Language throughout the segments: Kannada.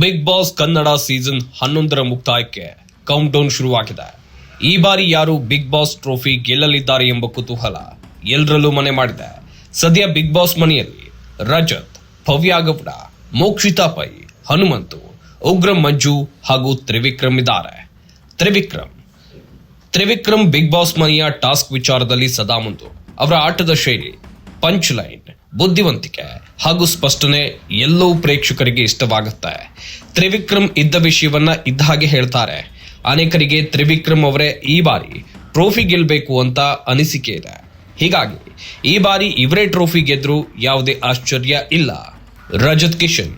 ಬಿಗ್ ಬಾಸ್ ಕನ್ನಡ ಸೀಸನ್ ಹನ್ನೊಂದರ ಮುಕ್ತಾಯಕ್ಕೆ ಕೌಂಟ್ ಡೌನ್ ಶುರುವಾಗಿದೆ. ಈ ಬಾರಿ ಯಾರು ಬಿಗ್ ಬಾಸ್ ಟ್ರೋಫಿ ಗೆಲ್ಲಲಿದ್ದಾರೆ ಎಂಬ ಕುತೂಹಲ ಎಲ್ಲರಲ್ಲೂ ಮನೆ ಮಾಡಿದೆ. ಸದ್ಯ ಬಿಗ್ ಬಾಸ್ ಮನೆಯಲ್ಲಿ ರಜತ್, ಭವ್ಯಾಗೌಡ, ಮೋಕ್ಷಿತಾ ಪೈ, ಹನುಮಂತು, ಉಗ್ರ ಮಂಜು ಹಾಗೂ ತ್ರಿವಿಕ್ರಮ್ ಇದ್ದಾರೆ. ತ್ರಿವಿಕ್ರಮ್. ತ್ರಿವಿಕ್ರಮ್ ಬಿಗ್ ಬಾಸ್ ಮನೆಯ ಟಾಸ್ಕ್ ವಿಚಾರದಲ್ಲಿ ಸದಾ ಮುಂದು ಅವರ ಆಟದ ಶೈಲಿ ಪಂಚ್ ಲೈನ್ ಬುದ್ಧಿವಂತಿಕೆ ಹಾಗೂ ಸ್ಪಷ್ಟನೆ ಎಲ್ಲವೂ ಪ್ರೇಕ್ಷಕರಿಗೆ ಇಷ್ಟವಾಗುತ್ತೆ. ತ್ರಿವಿಕ್ರಮ್ ಇದ್ದ ವಿಷಯವನ್ನ ಇದ್ದ ಹಾಗೆ ಹೇಳ್ತಾರೆ. ಅನೇಕರಿಗೆ ತ್ರಿವಿಕ್ರಮ್ ಅವರೇ ಈ ಬಾರಿ ಟ್ರೋಫಿ ಗೆಲ್ಲಬೇಕು ಅಂತ ಅನಿಸಿಕೆ ಇದೆ. ಹೀಗಾಗಿ ಈ ಬಾರಿ ಇವರೇ ಟ್ರೋಫಿ ಗೆದ್ರು ಯಾವುದೇ ಆಶ್ಚರ್ಯ ಇಲ್ಲ. ರಜತ್ ಕಿಶನ್.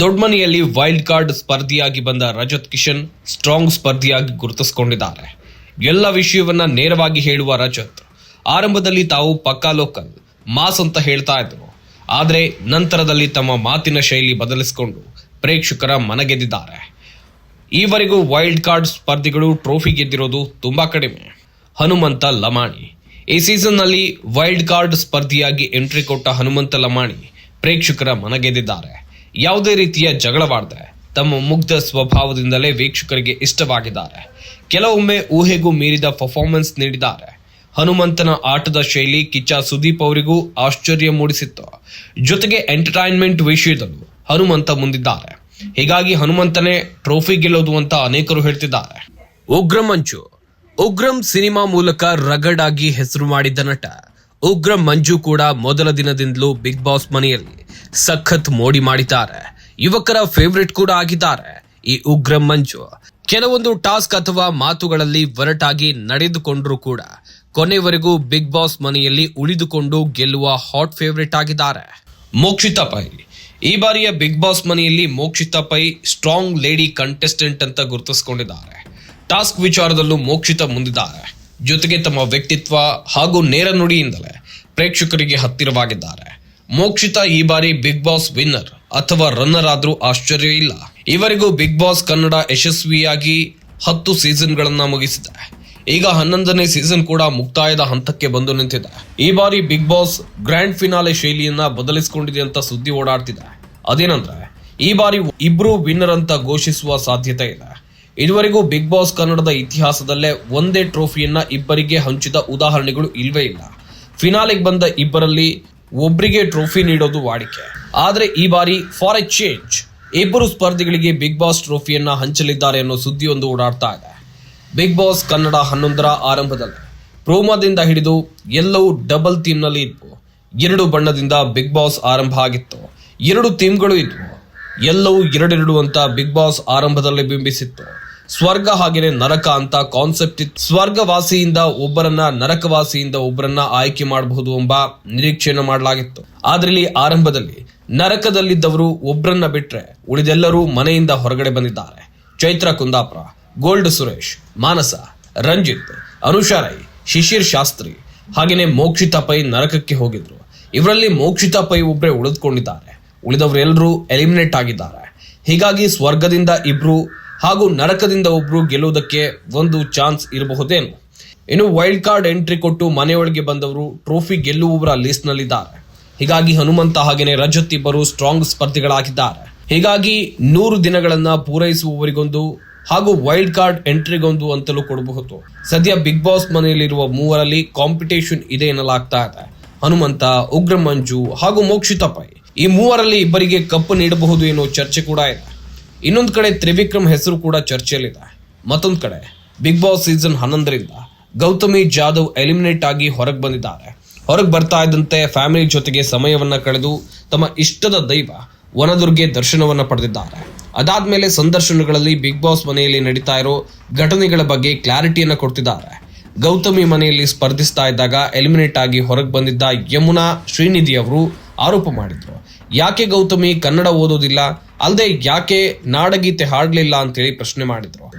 ದೊಡ್ಮನೆಯಲ್ಲಿ ವೈಲ್ಡ್ ಕಾರ್ಡ್ ಸ್ಪರ್ಧಿಯಾಗಿ ಬಂದ ರಜತ್ ಕಿಶನ್ ಸ್ಟ್ರಾಂಗ್ ಸ್ಪರ್ಧಿಯಾಗಿ ಗುರುತಿಸಿಕೊಂಡಿದ್ದಾರೆ. ಎಲ್ಲ ವಿಷಯವನ್ನ ನೇರವಾಗಿ ಹೇಳುವ ರಜತ್, ಆರಂಭದಲ್ಲಿ ತಾವು ಪಕ್ಕಾ ಲೋಕಲ್ ಮಾಸ್ ಅಂತ ಹೇಳ್ತಾ ಇದ್ರು. ಆದರೆ ನಂತರದಲ್ಲಿ ತಮ್ಮ ಮಾತಿನ ಶೈಲಿ ಬದಲಿಸಿಕೊಂಡು ಪ್ರೇಕ್ಷಕರ ಮನಗೆದ್ದಿದ್ದಾರೆ. ಈವರೆಗೂ ವೈಲ್ಡ್ ಕಾರ್ಡ್ ಸ್ಪರ್ಧಿಗಳು ಟ್ರೋಫಿ ಗೆದ್ದಿರೋದು ತುಂಬಾ ಕಡಿಮೆ. ಹನುಮಂತ ಲಮಾಣಿ. ಈ ಸೀಸನ್ನಲ್ಲಿ ವೈಲ್ಡ್ ಕಾರ್ಡ್ ಸ್ಪರ್ಧಿಯಾಗಿ ಎಂಟ್ರಿ ಕೊಟ್ಟ ಹನುಮಂತ ಲಮಾಣಿ ಪ್ರೇಕ್ಷಕರ ಮನಗೆದ್ದಿದ್ದಾರೆ. ಯಾವುದೇ ರೀತಿಯ ಜಗಳವಾಡದೆ ತಮ್ಮ ಮುಗ್ಧ ಸ್ವಭಾವದಿಂದಲೇ ವೀಕ್ಷಕರಿಗೆ ಇಷ್ಟವಾಗಿದ್ದಾರೆ. ಕೆಲವೊಮ್ಮೆ ಊಹೆಗೂ ಮೀರಿದ ಪರ್ಫಾರ್ಮೆನ್ಸ್ ನೀಡಿದ್ದಾರೆ. ಹನುಮಂತನ ಆಟದ ಶೈಲಿ ಕಿಚ್ಚ ಸುದೀಪ್ ಅವರಿಗೂ ಆಶ್ಚರ್ಯ ಮೂಡಿಸಿತ್ತು. ಜೊತೆಗೆ ಎಂಟರ್ಟೈನ್ಮೆಂಟ್ ವಿಷಯದಲ್ಲೂ ಹನುಮಂತ ಮುಂದಿದ್ದಾರೆ. ಹೀಗಾಗಿ ಹನುಮಂತನೇ ಟ್ರೋಫಿ ಗೆಲ್ಲೋದು ಅಂತ ಅನೇಕರು ಹೇಳ್ತಿದ್ದಾರೆ. ಉಗ್ರ ಮಂಜು. ಉಗ್ರಂ ಸಿನಿಮಾ ಮೂಲಕ ರಗಡ್ ಆಗಿ ಹೆಸರು ಮಾಡಿದ್ದ ನಟ. ಉಗ್ರಂ ಮಂಜು ಕೂಡ ಮೊದಲ ದಿನದಿಂದಲೂ ಬಿಗ್ ಬಾಸ್ ಮನೆಯಲ್ಲಿ ಸಖತ್ ಮೋಡಿ ಮಾಡಿದ್ದಾರೆ. ಯುವಕರ ಫೇವರಿಟ್ ಕೂಡ ಆಗಿದ್ದಾರೆ ಈ ಉಗ್ರಂ ಮಂಜು. ಕೆಲವೊಂದು ಟಾಸ್ಕ್ ಅಥವಾ ಮಾತುಗಳಲ್ಲಿ ಒರಟಾಗಿ ನಡೆದುಕೊಂಡರೂ ಕೂಡ ಕೊನೆವರೆಗೂ ಬಿಗ್ ಬಾಸ್ ಮನೆಯಲ್ಲಿ ಉಳಿದುಕೊಂಡು ಗೆಲ್ಲುವ ಹಾಟ್ ಫೇವರಿಟ್ ಆಗಿದ್ದಾರೆ. ಮೋಕ್ಷಿತಾ ಪೈ. ಈ ಬಾರಿಯ ಬಿಗ್ ಬಾಸ್ ಮನೆಯಲ್ಲಿ Mokshitha Pai strong lady contestant ಅಂತ ಗುರುತಿಸಿಕೊಂಡಿದ್ದಾರೆ. ಟಾಸ್ಕ್ ವಿಚಾರದಲ್ಲೂ ಮೋಕ್ಷಿತ ಮುಂದಿದ್ದಾರೆ. ಜೊತೆಗೆ ತಮ್ಮ ವ್ಯಕ್ತಿತ್ವ ಹಾಗೂ ನೇರ ನುಡಿಯಿಂದಲೇ ಪ್ರೇಕ್ಷಕರಿಗೆ ಹತ್ತಿರವಾಗಿದ್ದಾರೆ. ಮೋಕ್ಷಿತ ಈ ಬಾರಿ ಬಿಗ್ ಬಾಸ್ ವಿನ್ನರ್ ಅಥವಾ ರನ್ನರ್ ಆದರೂ ಆಶ್ಚರ್ಯ ಇಲ್ಲ. ಇವರಿಗೂ ಬಿಗ್ ಬಾಸ್ ಕನ್ನಡ ಯಶಸ್ವಿಯಾಗಿ ಹತ್ತು ಸೀಸನ್ಗಳನ್ನು ಮುಗಿಸಿದೆ. ಈಗ ಹನ್ನೊಂದನೇ ಸೀಸನ್ ಕೂಡ ಮುಕ್ತಾಯದ ಹಂತಕ್ಕೆ ಬಂದು ನಿಂತಿದೆ. ಈ ಬಾರಿ ಬಿಗ್ ಬಾಸ್ ಗ್ರ್ಯಾಂಡ್ ಫಿನಾಲೆ ಶೈಲಿಯನ್ನ ಬದಲಿಸಿಕೊಂಡಿದೆ ಅಂತ ಸುದ್ದಿ ಓಡಾಡ್ತಿದೆ. ಅದೇನಂದ್ರೆ, ಈ ಬಾರಿ ಇಬ್ರು ವಿನ್ನರ್ ಅಂತ ಘೋಷಿಸುವ ಸಾಧ್ಯತೆ ಇದೆ. ಇದುವರೆಗೂ ಬಿಗ್ ಬಾಸ್ ಕನ್ನಡದ ಇತಿಹಾಸದಲ್ಲೇ ಒಂದೇ ಟ್ರೋಫಿಯನ್ನ ಇಬ್ಬರಿಗೆ ಹಂಚಿದ ಉದಾಹರಣೆಗಳು ಇಲ್ವೇ ಇಲ್ಲ. ಫಿನಾಲೆಗೆ ಬಂದ ಇಬ್ಬರಲ್ಲಿ ಒಬ್ಬರಿಗೆ ಟ್ರೋಫಿ ನೀಡೋದು ವಾಡಿಕೆ. ಆದರೆ ಈ ಬಾರಿ ಫಾರ್ ಎ ಚೇಂಜ್ ಇಬ್ಬರು ಸ್ಪರ್ಧಿಗಳಿಗೆ ಬಿಗ್ ಬಾಸ್ ಟ್ರೋಫಿಯನ್ನ ಹಂಚಲಿದ್ದಾರೆ ಅನ್ನೋ ಸುದ್ದಿಯೊಂದು ಓಡಾಡ್ತಾ ಇದೆ. ಬಿಗ್ ಬಾಸ್ ಕನ್ನಡ ಹನ್ನೊಂದರ ಆರಂಭದಲ್ಲಿ. ಪ್ರೋಮಾದಿಂದ ಹಿಡಿದು ಎಲ್ಲವೂ ಡಬಲ್ ಥೀಮ್ನಲ್ಲಿ ಇದ್ವು. ಎರಡು ಬಣ್ಣದಿಂದ ಬಿಗ್ ಬಾಸ್ ಆರಂಭ ಆಗಿತ್ತು. ಎರಡು ಥೀಮ್ಗಳು ಇದ್ವು. ಎಲ್ಲವೂ ಎರಡೆರಡು ಅಂತ ಬಿಗ್ ಬಾಸ್ ಆರಂಭದಲ್ಲಿ ಬಿಂಬಿಸಿತ್ತು. ಸ್ವರ್ಗ ಹಾಗೆಯೇ ನರಕ ಅಂತ ಕಾನ್ಸೆಪ್ಟ್ ಇತ್ತು. ಸ್ವರ್ಗವಾಸಿಯಿಂದ ಒಬ್ಬರನ್ನ ನರಕವಾಸಿಯಿಂದ ಒಬ್ಬರನ್ನ ಆಯ್ಕೆ ಮಾಡಬಹುದು ಎಂಬ ನಿರೀಕ್ಷೆಯನ್ನು ಮಾಡಲಾಗಿತ್ತು. ಆದ್ರಲ್ಲಿ ಆರಂಭದಲ್ಲಿ ನರಕದಲ್ಲಿದ್ದವರು ಒಬ್ಬರನ್ನ ಬಿಟ್ರೆ ಉಳಿದೆಲ್ಲರೂ ಮನೆಯಿಂದ ಹೊರಗಡೆ ಬಂದಿದ್ದಾರೆ. ಚೈತ್ರ ಕುಂದಾಪುರ. ಗೋಲ್ಡ್ ಸುರೇಶ್, ಮಾನಸ, ರಂಜಿತ್, ಅನುಷಾ ರೈ, ಶಿಶಿರ್ ಶಾಸ್ತ್ರಿ ಹಾಗೆಯೇ ಮೋಕ್ಷಿತಾ ಪೈ ನರಕಕ್ಕೆ ಹೋಗಿದ್ರು. ಇವರಲ್ಲಿ ಮೋಕ್ಷಿತಾ ಪೈ ಒಬ್ಬರೇ ಉಳಿದುಕೊಂಡಿದ್ದಾರೆ. ಉಳಿದವರೆಲ್ಲರೂ ಎಲಿಮಿನೇಟ್ ಆಗಿದ್ದಾರೆ. ಹೀಗಾಗಿ ಸ್ವರ್ಗದಿಂದ ಇಬ್ರು ಹಾಗೂ ನರಕದಿಂದ ಒಬ್ರು ಗೆಲ್ಲುವುದಕ್ಕೆ ಒಂದು ಚಾನ್ಸ್ ಇರಬಹುದೇನು? ಇನ್ನು ವೈಲ್ಡ್ ಕಾರ್ಡ್ ಎಂಟ್ರಿ ಕೊಟ್ಟು ಮನೆಯೊಳಗೆ ಬಂದವರು ಟ್ರೋಫಿ ಗೆಲ್ಲುವವರ ಲಿಸ್ಟ್ ನಲ್ಲಿದ್ದಾರೆ ಹೀಗಾಗಿ ಹನುಮಂತ ಹಾಗೇನೆ ರಜತ್ ಇಬ್ಬರು ಸ್ಟ್ರಾಂಗ್ ಸ್ಪರ್ಧಿಗಳಾಗಿದ್ದಾರೆ. ಹೀಗಾಗಿ ನೂರು ದಿನಗಳನ್ನು ಪೂರೈಸುವವರಿಗೊಂದು ಹಾಗೂ ವೈಲ್ಡ್ ಕಾರ್ಡ್ ಎಂಟ್ರಿಗೊಂದು ಅಂತಲೂ ಕೊಡಬಹುದು. ಸದ್ಯ ಬಿಗ್ ಬಾಸ್ ಮನೆಯಲ್ಲಿರುವ ಮೂವರಲ್ಲಿ ಕಾಂಪಿಟೇಷನ್ ಇದೆ ಎನ್ನಲಾಗ್ತಾ ಇದೆ. ಹನುಮಂತ, ಉಗ್ರ ಮಂಜು ಹಾಗೂ ಮೋಕ್ಷಿತಾ ಪೈ. ಈ ಮೂವರಲ್ಲಿ ಇಬ್ಬರಿಗೆ ಕಪ್ಪು ನೀಡಬಹುದು ಎನ್ನುವ ಚರ್ಚೆ ಕೂಡ ಇದೆ. ಇನ್ನೊಂದು ಕಡೆ ತ್ರಿವಿಕ್ರಮ್ ಹೆಸರು ಕೂಡ ಚರ್ಚೆಯಲ್ಲಿದೆ. ಮತ್ತೊಂದು ಕಡೆ ಬಿಗ್ ಬಾಸ್ ಸೀಸನ್ ಹನ್ನೊಂದರಿಂದ ಗೌತಮಿ ಜಾಧವ್ ಎಲಿಮಿನೇಟ್ ಆಗಿ ಹೊರಗೆ ಬಂದಿದ್ದಾರೆ. ಹೊರಗೆ ಬರ್ತಾ ಇದ್ದಂತೆ ಫ್ಯಾಮಿಲಿ ಜೊತೆಗೆ ಸಮಯವನ್ನ ಕಳೆದು ತಮ್ಮ ಇಷ್ಟದ ದೈವ ವನದುರ್ಗೆ ದರ್ಶನವನ್ನ ಪಡೆದಿದ್ದಾರೆ. ಅದಾದ್ಮೇಲೆ ಸಂದರ್ಶನಗಳಲ್ಲಿ ಬಿಗ್ ಬಾಸ್ ಮನೆಯಲ್ಲಿ ನಡೀತಾ ಇರೋ ಘಟನೆಗಳ ಬಗ್ಗೆ ಕ್ಲಾರಿಟಿಯನ್ನು ಕೊಡ್ತಿದ್ದಾರೆ. ಗೌತಮಿ ಮನೆಯಲ್ಲಿ ಸ್ಪರ್ಧಿಸ್ತಾ ಇದ್ದಾಗ ಎಲಿಮಿನೇಟ್ ಆಗಿ ಹೊರಗೆ ಬಂದಿದ್ದ ಯಮುನಾ ಶ್ರೀನಿಧಿ ಅವರು ಆರೋಪ ಮಾಡಿದ್ರು. ಯಾಕೆ ಗೌತಮಿ ಕನ್ನಡ ಓದೋದಿಲ್ಲ? ಅಲ್ಲದೆ ಯಾಕೆ ನಾಡಗೀತೆ ಹಾಡಲಿಲ್ಲ ಅಂತೇಳಿ ಪ್ರಶ್ನೆ ಮಾಡಿದ್ರು.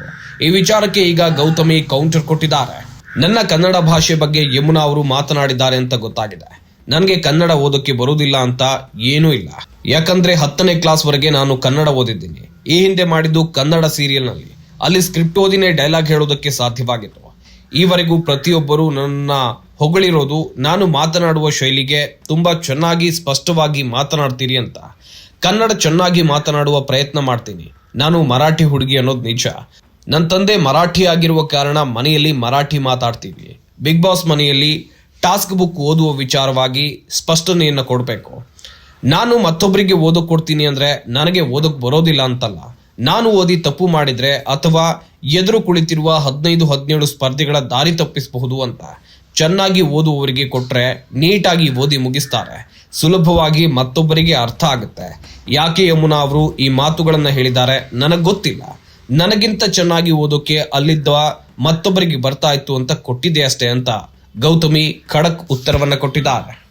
ಈ ವಿಚಾರಕ್ಕೆ ಈಗ ಗೌತಮಿ ಕೌಂಟರ್ ಕೊಟ್ಟಿದ್ದಾರೆ. ನನ್ನ ಕನ್ನಡ ಭಾಷೆ ಬಗ್ಗೆ ಯಮುನಾ ಅವರು ಮಾತನಾಡಿದ್ದಾರೆ ಅಂತ ಗೊತ್ತಾಗಿದೆ. ನನಗೆ ಕನ್ನಡ ಓದೋಕ್ಕೆ ಬರುವುದಿಲ್ಲ ಅಂತ ಏನೂ ಇಲ್ಲ. ಯಾಕಂದ್ರೆ ಹತ್ತನೇ ಕ್ಲಾಸ್ ವರೆಗೆ ನಾನು ಕನ್ನಡ ಓದಿದ್ದೀನಿ. ಈ ಹಿಂದೆ ಮಾಡಿದ್ದು ಕನ್ನಡ ಸೀರಿಯಲ್ನಲ್ಲಿ ಅಲ್ಲಿ ಸ್ಕ್ರಿಪ್ಟ್ ಓದಿನೇ ಡೈಲಾಗ್ ಹೇಳೋದಕ್ಕೆ ಸಾಧ್ಯವಾಗಿತ್ತು. ಈವರೆಗೂ ಪ್ರತಿಯೊಬ್ಬರು ನನ್ನ ಹೊಗಳಿರೋದು ನಾನು ಮಾತನಾಡುವ ಶೈಲಿಗೆ ತುಂಬಾ ಚೆನ್ನಾಗಿ ಸ್ಪಷ್ಟವಾಗಿ ಮಾತನಾಡ್ತೀರಿ ಅಂತ. ಕನ್ನಡ ಚೆನ್ನಾಗಿ ಮಾತನಾಡುವ ಪ್ರಯತ್ನ ಮಾಡ್ತೀನಿ. ನಾನು ಮರಾಠಿ ಹುಡುಗಿ ಅನ್ನೋದು ನಿಜ. ನನ್ನ ತಂದೆ ಮರಾಠಿ ಆಗಿರುವ ಕಾರಣ ಮನೆಯಲ್ಲಿ ಮರಾಠಿ ಮಾತಾಡ್ತೀವಿ. ಬಿಗ್ ಬಾಸ್ ಮನೆಯಲ್ಲಿ ಟಾಸ್ಕ್ ಬುಕ್ ಓದುವ ವಿಚಾರವಾಗಿ ಸ್ಪಷ್ಟನೆಯನ್ನು ಕೊಡಬೇಕು. ನಾನು ಮತ್ತೊಬ್ಬರಿಗೆ ಓದೋಕ್ ಕೊಡ್ತೀನಿ ಅಂದ್ರೆ ನನಗೆ ಓದೋಕ್ ಬರೋದಿಲ್ಲ ಅಂತಲ್ಲ. ನಾನು ಓದಿ ತಪ್ಪು ಮಾಡಿದ್ರೆ ಅಥವಾ ಎದುರು ಕುಳಿತಿರುವ ಹದಿನೈದು, ಹದಿನೇಳು ಸ್ಪರ್ಧೆಗಳ ದಾರಿ ತಪ್ಪಿಸಬಹುದು ಅಂತ. ಚೆನ್ನಾಗಿ ಓದುವವರಿಗೆ ಕೊಟ್ರೆ ನೀಟಾಗಿ ಓದಿ ಮುಗಿಸ್ತಾರೆ. ಸುಲಭವಾಗಿ ಮತ್ತೊಬ್ಬರಿಗೆ ಅರ್ಥ ಆಗುತ್ತೆ. ಯಾಕೆ ಯಮುನಾ ಅವರು ಈ ಮಾತುಗಳನ್ನು ಹೇಳಿದ್ದಾರೆ ನನಗೆ ಗೊತ್ತಿಲ್ಲ. ನನಗಿಂತ ಚೆನ್ನಾಗಿ ಓದೋಕೆ ಅಲ್ಲಿದ್ದ ಮತ್ತೊಬ್ಬರಿಗೆ ಬರ್ತಾ ಇತ್ತು ಅಂತ ಕೊಟ್ಟಿದೆ ಅಷ್ಟೇ ಅಂತ ಗೌತಮಿ ಖಡಕ್ ಉತ್ತರವನ್ನ ಕೊಟ್ಟಿದ್ದಾರೆ.